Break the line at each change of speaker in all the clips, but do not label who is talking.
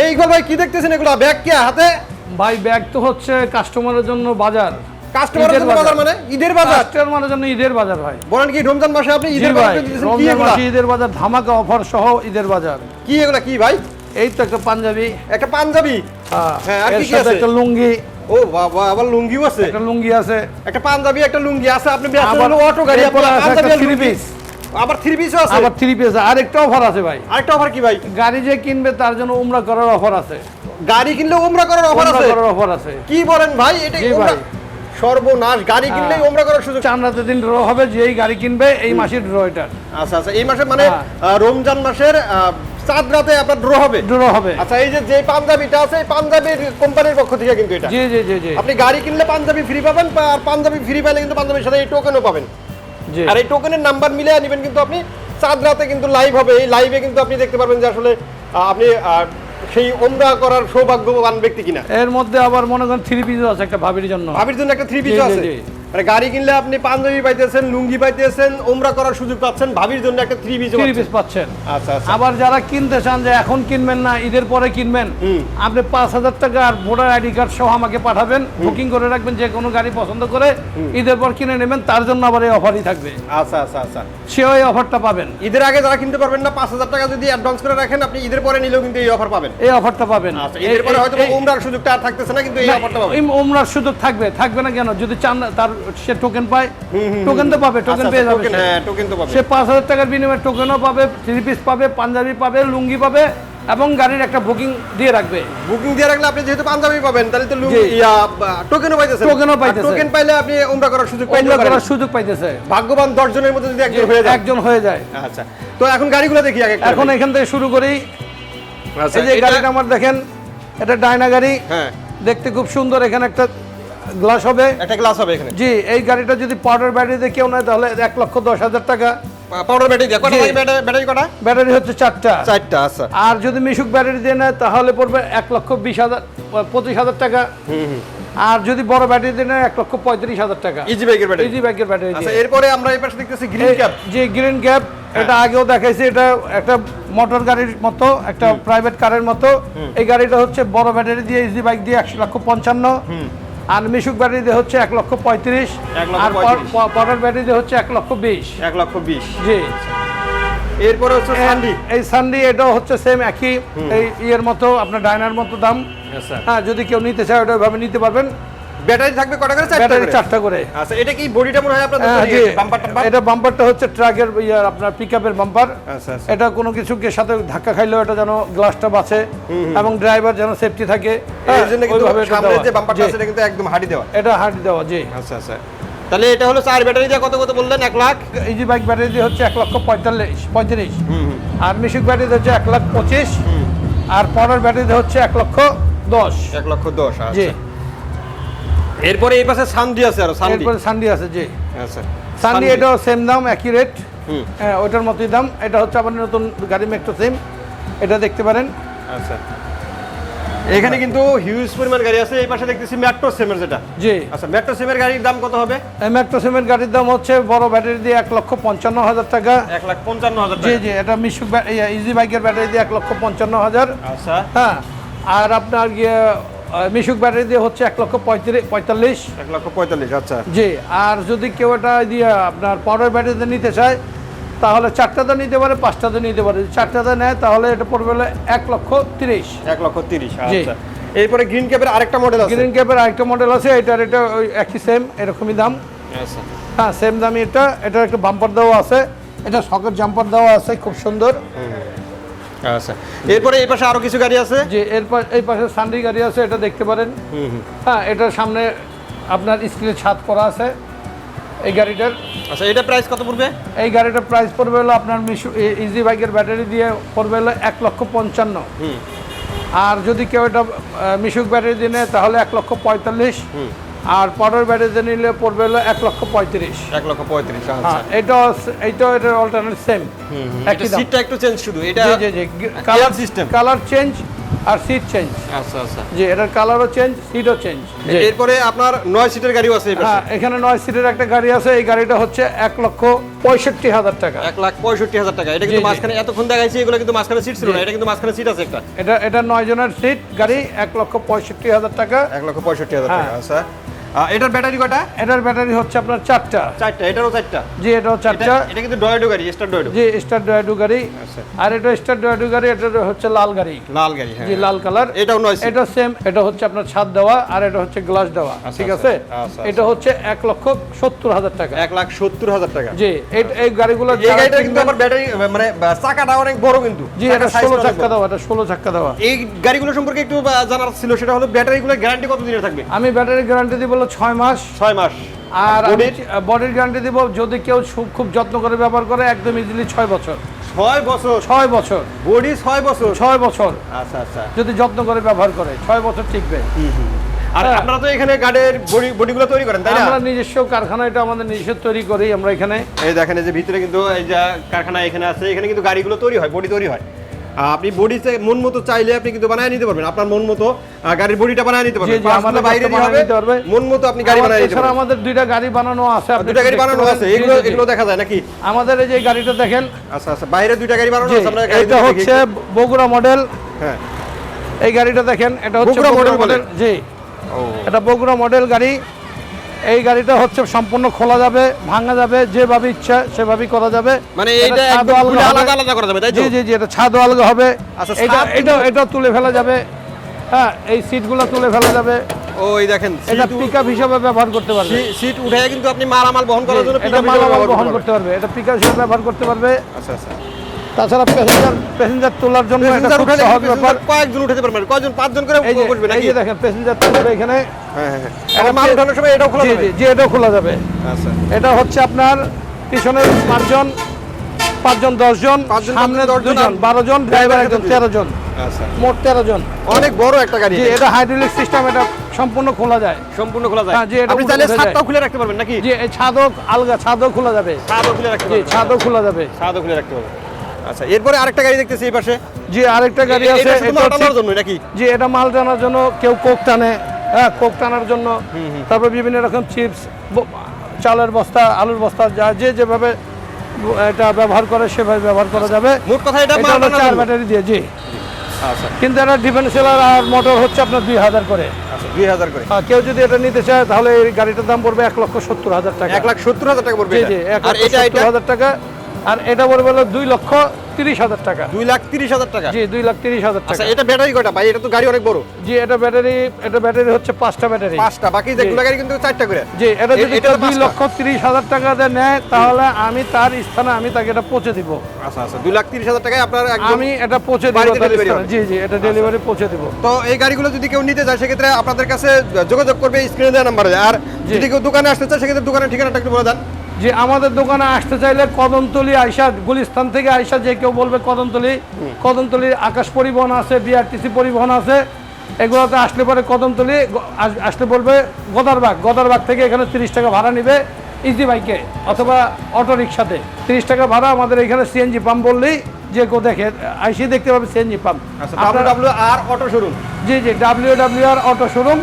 এই ইকবাল ভাই কি দেখতেছেন এগুলো? ব্যাগ কি হাতে?
ভাই ব্যাগ তো হচ্ছে কাস্টমারের জন্য বাজার।
কাস্টমারের
ঈদের
জন্য বাজার মানে? ঈদের বাজার?
কাস্টমারের জন্য ঈদের বাজার ভাই।
বলেন কি রমজান মাসে আপনি ঈদের বাজার দিতেছেন কি এগুলা?
ঈদের বাজার ধামাকা অফার সহ ঈদের বাজার।
কি এগুলা কি ভাই?
এই তো একটা পাঞ্জাবি।
একটা পাঞ্জাবি?
হ্যাঁ,
হ্যাঁ, আর কি আছে?
একটা লুঙ্গি।
ও বাবা আবার লুঙ্গিও আছে?
একটা লুঙ্গি আছে।
একটা পাঞ্জাবি একটা লুঙ্গি আছে। আপনি ব্যস্ত হলো অটো গাড়ি আপনার
আছে
পাঞ্জাবি
একটা
আর
থ্রি
লুঙ্গি।
পিস
আবার থ্রি পিসও আছে?
আবার থ্রি পিস আর একটা অফার আছে ভাই।
আরেকটা অফার কি ভাই?
গাড়ি যে কিনবে তার জন্য উমরা করার অফার আছে।
গাড়ি কিনলে ওমরা করার অফার আছে?
করার অফার আছে।
কি বলেন ভাই এটা
ভাই।
সর্বনাশ গাড়ি
হ্যাঁ।
ওমরা করার সুযোগ
রাতের দিন ড্র হবে যেই গাড়ি কিনবে এই মাসের ড্র এটা।
আচ্ছা আচ্ছা এই মাসে মানে
হ্যাঁ।
রমজান মাসের চাঁদ রাতে আপনার ড্র হবে?
ড্র হবে।
আচ্ছা এই যে যে পাঞ্জাবিটা আছে এই পাঞ্জাবির কোম্পানির পক্ষ থেকে কিন্তু এটা।
জি জি জি
আপনি গাড়ি কিনলে পাঞ্জাবি ফ্রি পাবেন আর পাঞ্জাবি ফ্রি পেলে কিন্তু পাঞ্জাবির সাথে এই টোকেনও পাবেন। আর এই টোকেনের নাম্বার মিলে নেবেন কিন্তু আপনি। চাঁদ রাতে কিন্তু লাইভ হবে। এই লাইভে কিন্তু আপনি দেখতে পারবেন যে আসলে আপনি সেই ওমরা করার সৌভাগ্যবান ব্যক্তি কিনা।
এর মধ্যে আবার মনে করেন থ্রি পিস আছে একটা ভাবির জন্য।
ভাবির জন্য একটা থ্রি
জি,
পিস আছে। মানে গাড়ি কিনলে আপনি পাঞ্জাবি পাইতেছেন লুঙ্গি পাইতেছেন ওমরা করার সুযোগ পাচ্ছেন ভাবির জন্য একটা থ্রি পিস
থ্রি পিস পাচ্ছেন।
আচ্ছা আচ্ছা।
আবার যারা কিনতে চান যে এখন কিনবেন না ঈদের পরে কিনবেন আপনি পাঁচ হাজার টাকা আর ভোটার আইডি কার্ড সহ আমাকে পাঠাবেন বুকিং করে রাখবেন যে কোনো গাড়ি পছন্দ করে ঈদের পর কিনে নেবেন তার জন্য আবার এই অফারই থাকবে।
আচ্ছা আচ্ছা আচ্ছা।
সেও এই অফারটা পাবেন।
ঈদের আগে যারা কিনতে পারবেন না পাঁচ হাজার টাকা যদি অ্যাডভান্স করে রাখেন আপনি ঈদের পরে নিলেও কিন্তু এই অফার পাবেন।
এই অফারটা পাবেন।
আচ্ছা ঈদের পরে হয়তো উমরার সুযোগটা আর থাকতেছে না কিন্তু এই অফারটা পাবেন।
ওমরার সুযোগ থাকবে থাকবে না কেন? যদি চান তার সে টোকেন পায়। টোকেন তো পাবে টোকেন পেয়ে যাবে সে।
হ্যাঁ টোকেন তো পাবে।
সে পাঁচ হাজার টাকার বিনিময়ে টোকেনও পাবে থ্রি পিস পাবে পাঞ্জাবি পাবে লুঙ্গি পাবে এবং গাড়ির একটা বুকিং দিয়ে রাখবে।
বুকিং দিয়ে রাখলে আপনি যেহেতু পাঞ্জাবি পাবেন তাহলে তো লুঙ্গি ইয়া টোকেনও পাইতেছেন।
টোকেনও পাইতেছে।
টোকেন পাইলে আপনি উমরা করার সুযোগ পাইতে
ওমরা
পারেন।
করার সুযোগ পাইতেছে।
ভাগ্যবান 10 জনের মধ্যে যদি একজন হয়ে যায়।
একজন হয়ে যায়।
আচ্ছা তো এখন গাড়িগুলো দেখি আগে
এখন এখান থেকে শুরু করি।
আচ্ছা,
এই যে গাড়িটা আমার দেখেন এটা ডায়না গাড়ি।
হ্যাঁ।
দেখতে খুব সুন্দর এখানে একটা গ্লাস হবে?
একটা গ্লাস হবে এখানে।
জি এই গাড়িটা যদি পাউডার ব্যাটারিতে কেউ নেয় তাহলে এক লক্ষ দশ হাজার টাকা।
পাউডার ব্যাটারি দিয়ে। কটা ব্যাটারি ব্যাটারি কটা?
ব্যাটারি হচ্ছে চারটা।
চারটা আচ্ছা।
আর যদি মিশুক ব্যাটারি দিয়ে নেয় তাহলে পড়বে এক লক্ষ বিশ হাজার পঁচিশ হাজার টাকা।
হুম
আর যদি বড় ব্যাটারি দিয়ে নেয় এক লক্ষ পঁয়ত্রিশ হাজার টাকা।
ইজি বাইকের ব্যাটারি
ইজি ব্যাগের ব্যাটারি
আচ্ছা এরপরে আমরা এই পাশে দেখতেছি গ্রিন ক্যাপ
যে গ্রিন ক্যাপ এটা আগেও দেখাইছি এটা একটা মোটর গাড়ির মতো একটা প্রাইভেট কারের মতো। এই গাড়িটা হচ্ছে বড় ব্যাটারি দিয়ে ইজি বাইক দিয়ে একশো লক্ষ পঞ্চান্ন। আর মিশুক ব্যাটারিতে হচ্ছে এক লক্ষ পঁয়ত্রিশ আর। পটার ব্যাটারি হচ্ছে এক লক্ষ বিশ।
এক লক্ষ বিশ।
জি।
এরপরে হচ্ছে সান্ডি
এই সানডি এটাও হচ্ছে সেম একই এই ইয়ের মতো আপনার ডাইনার মতো দাম। হ্যাঁ যদি কেউ নিতে চায় ওটা ওইভাবে নিতে পারবেন।
ব্যাটারি থাকবে কটা করে?
ব্যাটারি চারটা করে।
আচ্ছা এটা কি বডিটা মনে হয় আপনাদের
হ্যাঁ, এটা বাম্পারটা হচ্ছে ট্রাকের ইয়ার আপনার পিকআপের বাম্পার
আচ্ছা আচ্ছা।
এটা কোনো কিছুকে সাথে ধাক্কা খাইলেও এটা যেন গ্লাসটা বাঁচে এবং ড্রাইভার যেন সেফটি থাকে।
এর জন্য কিন্তু
দেওয়া।
যে বাম্পারটা
জি,
আছে এটা কিন্তু একদম হাঁটি দেওয়া।
এটা হাঁটি দেওয়া জি।
আচ্ছা আচ্ছা। তাহলে এটা হলো চার ব্যাটারি দিয়ে কত কত বললেন? এক লাখ?
ইজি বাইক ব্যাটারি দিয়ে হচ্ছে এক লক্ষ পঁয়তাল্লিশ পঁয়ত্রিশ। আর মিশুক ব্যাটারি হচ্ছে এক লাখ পঁচিশ। আর পরের ব্যাটারি হচ্ছে এক লক্ষ দশ।
এক লক্ষ দশ
জি।
আচ্ছা। এরপরে এই পাশে সান্ডি আছে আর সান্ডি।
এরপরে সানডি আছে জি।
আচ্ছা।
সানডি এটাও সেম দাম একই রেট হ্যাঁ ওইটার মতোই দাম। এটা হচ্ছে আমার নতুন গাড়ি মেট্রো সিম এটা দেখতে পারেন।
আচ্ছা। এখানে কিন্তু হিউজ পরিমাণ গাড়ি আছে। এই পাশে দেখতেছি মেট্রো সেমের যেটা।
জি।
আচ্ছা মেট্রো সেমের গাড়ির দাম কত হবে?
মেট্রো সিমের গাড়ির দাম হচ্ছে বড় ব্যাটারি দিয়ে এক লক্ষ পঞ্চান্ন হাজার টাকা।
এক লাখ পঞ্চান্ন হাজার
জি জি এটা মিশুক ইজি বাইকের ব্যাটারি দিয়ে এক লক্ষ পঞ্চান্ন হাজার।
আচ্ছা।
হ্যাঁ আর আপনার গিয়ে মিশুক ব্যাটারি দিয়ে হচ্ছে এক লক্ষ পঁয়ত্রিশ পঁয়তাল্লিশ।
এক লক্ষ পঁয়তাল্লিশ আচ্ছা।
জি আর যদি কেউ এটা দিয়ে আপনার পাউডার ব্যাটারিতে নিতে চায় তাহলে চারটাতে নিতে পারে পাঁচটাতে নিতে পারে। যদি চারটাতে নেয় তাহলে এটা পড়বে এক লক্ষ তিরিশ।
এক লক্ষ তিরিশ
জি।
আচ্ছা। এরপরে গ্রিন ক্যাপের আরেকটা মডেল আছে।
গ্রিন ক্যাপের আরেকটা মডেল আছে এটার এটা ওই একই সেম এরকমই দাম।
আচ্ছা।
হ্যাঁ সেম দামই এটা। এটার একটা বাম্পার দেওয়া আছে। এটা সকেট জাম্পার দেওয়া আছে খুব সুন্দর।
আচ্ছা। এরপরে এই পাশে আরও কিছু গাড়ি আছে?
যে এর পা- এই পাশে সান্ডি গাড়ি আছে এটা দেখতে পারেন। হ্যাঁ এটার সামনে আপনার স্ক্রিনের ছাদ করা আছে এই গাড়িটার।
আচ্ছা এটা প্রাইস কত পড়বে?
এই গাড়িটার প্রাইস পড়বে হলো আপনার মিশু ইজি বাইকের ব্যাটারি দিয়ে পড়বে হলো এক লক্ষ পঞ্চান্ন। আর যদি কেউ এটা মিশুক ব্যাটারি দিয়ে নেয় তাহলে এক লক্ষ পঁয়তাল্লিশ।
হুম।
আর পাউডার ব্যাটারি দিয়ে নিলে পড়বে হলো এক লক্ষ পঁয়ত্রিশ।
এক লক্ষ পঁয়ত্রিশ আচ্ছা।
হ্যাঁ এটাও এইটাও অল্টারনেট সেম একই
সিটটা একটু চেঞ্জ শুধু। এটা
জি জি
কালার সিস্টেম
কালার চেঞ্জ আর সিট চেঞ্জ
আচ্ছা আচ্ছা।
জি এটার কালারও চেঞ্জ সিটও চেঞ্জ
এরপরে আপনার নয় সিটের গাড়িও আছে
হ্যাঁ এখানে নয় সিটের একটা গাড়ি আছে। এই গাড়িটা হচ্ছে এক লক্ষ পঁয়ষট্টি হাজার টাকা।
এক লাখ পঁয়ষট্টি হাজার টাকা। এটা কিন্তু। মাঝখানে এতক্ষণ দেখাইছি এগুলো কিন্তু মাঝখানে সিট ছিল না। এটা কিন্তু মাঝখানে সিট আছে একটা।
এটা এটা নয় জনের সিট গাড়ি এক লক্ষ পঁয়ষট্টি হাজার টাকা।
এক লক্ষ পঁয়ষট্টি হাজার টাকা
হ্যাঁ।
আচ্ছা। এটার ব্যাটারি কটা
এটার ব্যাটারি হচ্ছে আপনার চারটা।
চারটা এটারও চারটা?
জি এটাও চারটা।
এটা কিন্তু ডয়েডো গাড়ি স্টার ডয়েডো।
জি স্টার ডয়াডু গাড়ি।
আচ্ছা।
আর এটা স্টার ডয়াডু গাড়ি এটা হচ্ছে লাল গাড়ি।
লাল গাড়ি হ্যাঁ।
জি লাল কালার।
এটাও নয়
এটা সেম এটা হচ্ছে আপনার ছাদ দেওয়া আর এটা হচ্ছে গ্লাস দেওয়া
আচ্ছা,
ঠিক
আচ্ছা,
আছে? এটা হচ্ছে এক লক্ষ সত্তর হাজার টাকা।
এক লাখ সত্তর হাজার টাকা।
জি এই- গাড়িগুলো
এই গাড়িটা কিন্তু আমার ব্যাটারি মানে চাকাটা অনেক বড় কিন্তু।
জি এটা ষোলো চাক্কা দেওয়া এটা ষোলো চাক্কা দেওয়া।
এই গাড়িগুলো সম্পর্কে একটু জানার ছিল সেটা হলো ব্যাটারিগুলো গ্যারান্টি কত দিনের থাকবে?
আমি ব্যাটারি গ্যারান্টি দিব হলো ছয় মাস।
ছয় মাস।
আর
বডির
বডির গ্যারান্টি দিব যদি কেউ খুব যত্ন করে ব্যবহার করে একদম ইজিলি ছয় বছর।
ছয় বছর?
ছয় বছর।
বডি ছয় বছর?
ছয় বছর।
আচ্ছা আচ্ছা।
যদি যত্ন করে ব্যবহার করে ছয় বছর টিকবে
আর
হ্যাঁ।
আপনারা তো এখানে গাড়ির বডি বডিগুলো তৈরি করেন তাই না?
আমরা নিজস্ব কারখানা এটা আমাদের নিজস্ব তৈরি করি আমরা এখানে।
এই দেখেন এই যে ভিতরে কিন্তু এই যে কারখানা এখানে আছে এখানে কিন্তু গাড়িগুলো তৈরি হয় বডি তৈরি হয়। আপনি বডি মন মতো চাইলে আপনি কিন্তু বানায় নিতে পারবেন। আপনার মন মতো গাড়ির বডিটা বানায় নিতে পারবেন।
আমাদের
বাইরে
বানায়
হবে মন মতো আপনি গাড়ি বানায় নিতে পারবেন।
আমাদের দুইটা গাড়ি বানানো আছে আপনি
দুটা গাড়ি বানানো আছে। এগুলো। এগুলো দেখা যায় নাকি?
আমাদের এই যে গাড়িটা দেখেন।
আচ্ছা আচ্ছা। বাইরে দুইটা গাড়ি বানানো আছে আমরা গাড়ি
এটা হচ্ছে বগুড়া মডেল
হ্যাঁ।
এই গাড়িটা দেখেন এটা হচ্ছে
বগুড়া
মডেল জি। এটা বগুড়া মডেল গাড়ি। এই গাড়িটা হচ্ছে সম্পূর্ণ খোলা যাবে ভাঙা যাবে যেভাবে ইচ্ছা সেভাবেই করা যাবে।
মানে এইটা একদম। আলাদা আলাদা করা যাবে তাই তো?
জি জি জি এটা ছাদও আলগা হবে।
আচ্ছা,
এটা এটা এটা তুলে ফেলা যাবে। হ্যাঁ এই সিটগুলো তুলে ফেলা যাবে।
ওই দেখেন
এটা পিকআপ হিসাবে ব্যবহার করতে পারবে।
সিট উঠে কিন্তু আপনি মালামাল বহন করার জন্য
এটা মালামাল বহন
করতে
পারবে এটা পিকআপ হিসেবে ব্যবহার করতে পারবে।
আচ্ছা আচ্ছা।
তাছাড়া প্যাসেঞ্জার প্যাসেঞ্জার তোলার জন্য এটা
প্যাসেঞ্জার
খুব
উঠালে
সহজ ব্যাপার।
কয়েকজন উঠাতে পারবেন কয়জন পাঁচজন করে
এই যে এই যে দেখেন প্যাসেঞ্জার তুলবে এখানে
হ্যাঁ হ্যাঁ হ্যাঁ। মাল উঠানোর সময় এটাও খোলা যাবে?
জি এটাও খোলা যাবে।
আচ্ছা।
এটা হচ্ছে আপনার পিছনে পাঁচজন পাঁচজন দশজন সামনে
দশজন,
বারো জন ড্রাইভার একজন তেরো জন
আচ্ছা।
মোট তেরো জন
অনেক বড় একটা গাড়ি
এটা। হাইড্রোলিক সিস্টেম এটা সম্পূর্ণ খোলা যায়।
সম্পূর্ণ খোলা যায়।
হ্যাঁ, জি, এটা
চাইলে ছাদটাও খুলে রাখতে পারবেন নাকি?
জি এই ছাদও আলগা ছাদও খোলা যাবে।
ছাদও খুলে রাখতে পারবেন।
ছাদও খোলা যাবে।
ছাদও খুলে রাখতে পারবেন। আচ্ছা এরপরে আরেকটা গাড়ি দেখতেছি এই পাশে।
জি আরেকটা গাড়ি আছে
এটা মাল টানার জন্য নাকি?
জি এটা মাল টানার জন্য কেউ কোক টানে। হ্যাঁ কোক টানার জন্য। তারপর বিভিন্ন রকম চিপস চালের বস্তা আলুর বস্তা যা যে যেভাবে এটা ব্যবহার করে সেভাবে ব্যবহার করা যাবে।
মোট কথা এটা
চার ব্যাটারি দিয়ে জি।
আচ্ছা।
কিন্তু এটা ডিফেন্সিয়াল আর মোটর হচ্ছে আপনার দুই হাজার করে।
আচ্ছা দুই হাজার করে।
কেউ যদি এটা নিতে চায় তাহলে এই গাড়িটার দাম পড়বে এক লক্ষ সত্তর হাজার টাকা।
এক লাখ সত্তর হাজার টাকা পড়বে
জি জি এক লক্ষ সত্তর হাজার টাকা। আর এটা পড়বে হলো দুই লক্ষ তিরিশ হাজার টাকা।
দুই লাখ তিরিশ হাজার টাকা।
জি দুই লাখ তিরিশ হাজার
আচ্ছা
টাকা।
এটা ব্যাটারি কটা ভাই এটা তো গাড়ি অনেক বড়।
জি এটা ব্যাটারি এটা ব্যাটারি হচ্ছে পাঁচটা ব্যাটারি।
পাঁচটা বাকি যেগুলো গাড়ি কিন্তু চারটা করে।
জি এটা যদি দুই লক্ষ তিরিশ হাজার টাকা দিয়ে নেয় তাহলে আমি তার স্থানে আমি তাকে এটা পৌঁছে দিব।
আচ্ছা আচ্ছা দুই লাখ তিরিশ হাজার টাকায় আপনার একদম
আমি এটা পৌঁছে দিব? জি জি এটা ডেলিভারি পৌঁছে দিব।
তো এই গাড়িগুলো যদি কেউ নিতে চায় সেক্ষেত্রে আপনাদের কাছে যোগাযোগ করবে স্ক্রিনে দেওয়া নাম্বারে। আর যদি কেউ দোকানে আসতে চায় সেক্ষেত্রে দোকানের ঠিকানাটা একটু বলে দেন।
যে আমাদের দোকানে আসতে চাইলে কদমতলি আইসা গুলিস্তান থেকে আইসা যে কেউ বলবে কদমতলি। কদমতলির আকাশ পরিবহন আছে বিআরটিসি পরিবহন আছে। এগুলোতে আসলে পরে কদমতলি আস- আসলে বলবে গদারবাগ। গদারবাগ থেকে এখানে তিরিশ টাকা ভাড়া নেবে ইজি বাইকে অথবা অটো রিক্সাতে তিরিশ টাকা ভাড়া আমাদের এখানে সিএনজি পাম্প বললেই যে কেউ দেখে আইসি দেখতে পাবে সিএনজি পাম্প।
আর অটো শোরুম
জি জি ডাব্লিউ ডাব্লিউ আর অটো শোরুম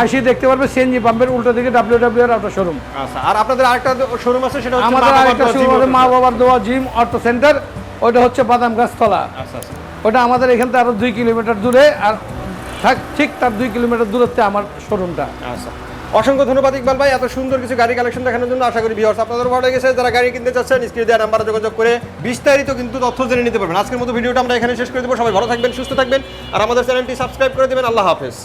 আইসি দেখতে পারবে সিএনজি পাম্পের উল্টো দিকে ডাব্লিউ ডাব্লিউ আর অটো শোরুম
আচ্ছা আর আপনাদের আরেকটা শোরুম আছে সেটা হচ্ছে
আমাদের আরেকটা
দোয়া
শুরু
জিম
হবে
অটো।
মা বাবার দোয়া জিম অটো সেন্টার ওটা হচ্ছে বাদাম গাছতলা।
আচ্ছা আচ্ছা।
ওটা আমাদের এখান থেকে আরও দুই কিলোমিটার দূরে আর ঠিক তার দুই কিলোমিটার দূরত্বে আমার শোরুমটা
আচ্ছা। অসংখ্য ধন্যবাদ ইকবাল ভাই এত সুন্দর কিছু গাড়ি কালেকশন দেখানোর জন্য আশা করি ভিউয়ার্স আপনাদের ভালো লেগেছে। যারা গাড়ি কিনতে চাচ্ছেন স্ক্রিনে দেওয়া নাম্বারে যোগাযোগ করে বিস্তারিত কিন্তু তথ্য জেনে নিতে পারবেন। আজকের মতো ভিডিওটা আমরা এখানে শেষ করে দেবো। সবাই ভালো থাকবেন সুস্থ থাকবেন আর আমাদের চ্যানেলটি সাবস্ক্রাইব করে দেবেন। আল্লাহ হাফেজ।